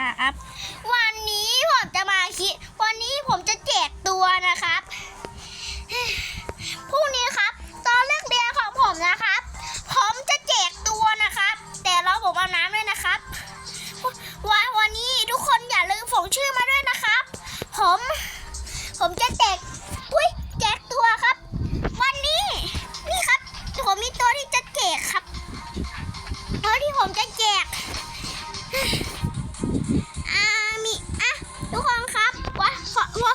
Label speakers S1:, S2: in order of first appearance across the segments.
S1: นะครับ วันนี้ผมจะมาคิด วันนี้ผมจะแจกตัวนะครับพรุ่งนี้ครับ ตอนเลิกเรียนของผมนะครับ ผมจะแจกตัวนะครับ แต่เรอผมเอาน้ำด้วยนะครับวันวันนี้ทุกคนอย่าลืมส่งชื่อมาด้วยนะครับ ผม ผมจะแจกอุ้ยแจกตัวครับ วันนี้นี่ครับ ผมมีตัวที่จะแจกครับตัวที่ผมจะแจก อ่ามีอะทุกคนครับว่าว่า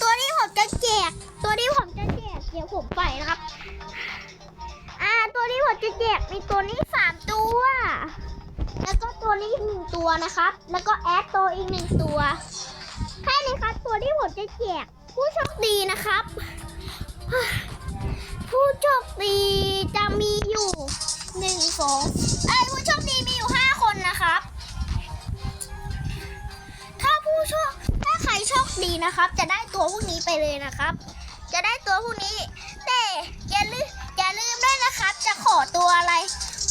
S1: ตัวที่ผมจะแจก ตัวที่ผมจะแจกเดี๋ยวผมไปนะครับ อ่าตัวที่ผมจะแจกมีตัวนี้สามตัว แล้วก็ตัวนี้หนึ่งตัวนะครับ แล้วก็แอดตัวอีกหนึ่งตัวแค่นี้ครับตัวที่ผมจะแจกผู้โชคดีนะครับ ผู้โชคดีจะมีอยู่หนึ่งสอง ดีนะครับ จะได้ตัวพวกนี้ไปเลยนะครับ จะได้ตัวพวกนี้ แต่อย่าลืมอย่าลืมด้วยนะครับ จะขอตัวอะไร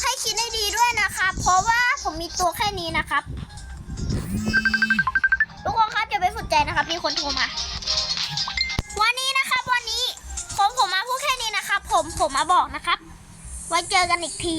S1: ให้คิดให้ดีด้วยนะครับ เพราะว่าผมมีตัวแค่นี้นะครับ ทุกคนครับอย่าไปสนใจนะครับ มีคนโทรมา วันนี้นะครับวันนี้ผมผมมาพูดแค่นี้นะครับ ผมผมมาบอกนะครับ ไว้เจอกันอีกที